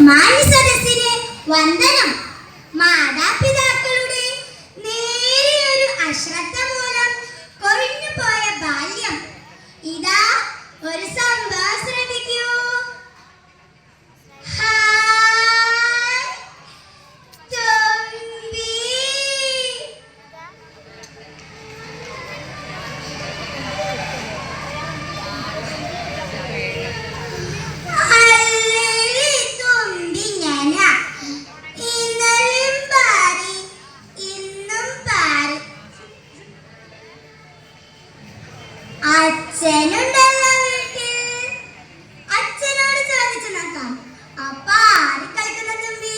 മാന്യസദസ്സിന് വന്ദനം. മാതാപിതാക്കളുടെ നേരിയൊരു അശ്രദ്ധ മൂലം കൊഴിഞ്ഞു അച്ഛനുണ്ടല്ലോ വീട്ടിൽ അച്ഛനോട് ചോദിച്ചു നോക്കാം. അപ്പ ആര് കളിക്കുന്ന തുമ്പി?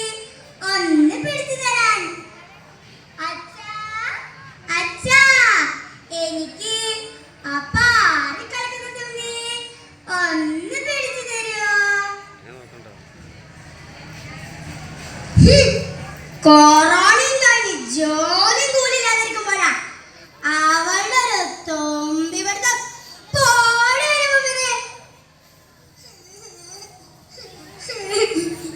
ഒന്ന് പിടിച്ചു തരാൻ. അച്ഛാ അച്ഛാ എനിക്ക് അപ്പ ആര് കളിക്കുന്ന തുമ്പി? ഒന്ന് പിടിച്ചു തരുമോ കൊറോണയും believe.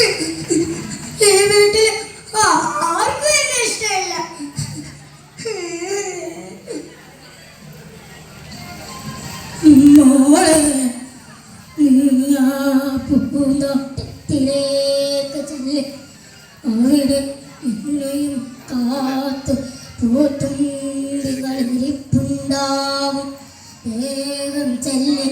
ഈ വീട്ടിൽ ആർക്കും എന്നെ ഇഷ്ടമില്ല. മോളെ പൂന്തോട്ടത്തിലേക്ക് ചെല്ല്. അവിടെ എന്നെയും കാത്ത് പൂത്തുണ്ടികൾ ഇരിപ്പുണ്ടാവും വേഗം ചെല്ല്.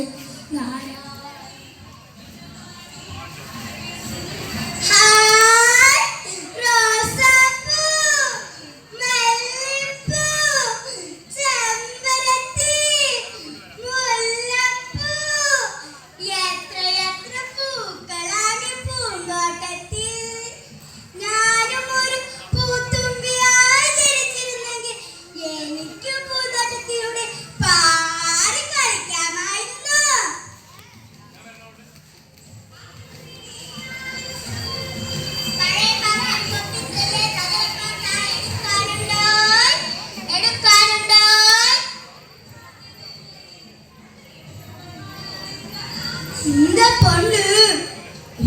இந்த பொண்ணு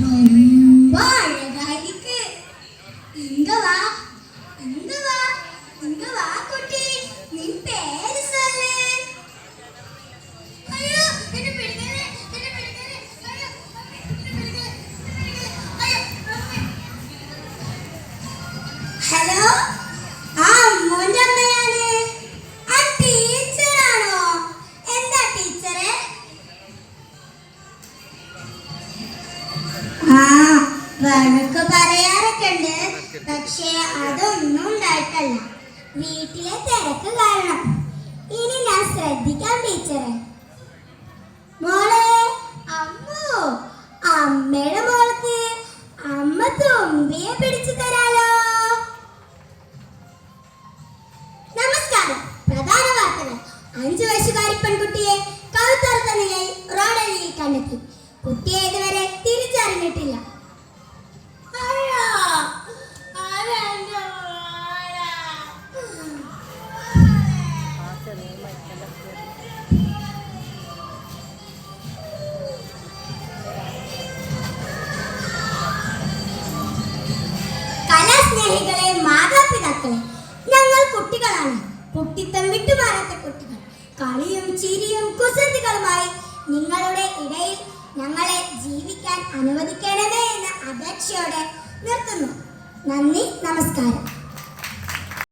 ரொம்ப அழகா இருக்கு இங்க வா இங்க வா இங்க வா വഴക്ക് പറയാറൊക്കെ ഉണ്ട് പക്ഷേ അതൊന്നും ഉണ്ടായിട്ടല്ല. വീട്ടിലെ തിരക്ക് കാരണം. ഇനി ഞാൻ ശ്രദ്ധിക്കാം ടീച്ചറെ. മോളെ അമ്മോ അമ്മയുടെ മോൾക്ക് അമ്മ തുമ്പിയെ പിടിച്ചു തരാലോ. നമസ്കാരം. പ്രധാന വാർത്തകൾ. അഞ്ചു വയസ്സുകാരി പെൺകുട്ടിയെ കഴുത്തറുത്ത നിലയിൽ റോഡരികിൽ കണ്ടെത്തി. കുട്ടിയെ ഇതുവരെ കലാസ്നേഹികളെ മാതാപിതാക്കളെ ഞങ്ങൾ കുട്ടികളാണ്. കുട്ടിത്തം വിട്ടുമാറാത്ത കുട്ടികൾ. കളിയും ചിരിയും കുസൃതികളുമായി നിങ്ങളുടെ ഇടയിൽ ഞങ്ങളെ ജീവിക്കാൻ അനുവദിക്കണമേ എന്ന അപേക്ഷയോടെ നിർത്തുന്നു. നന്ദി നമസ്കാരം.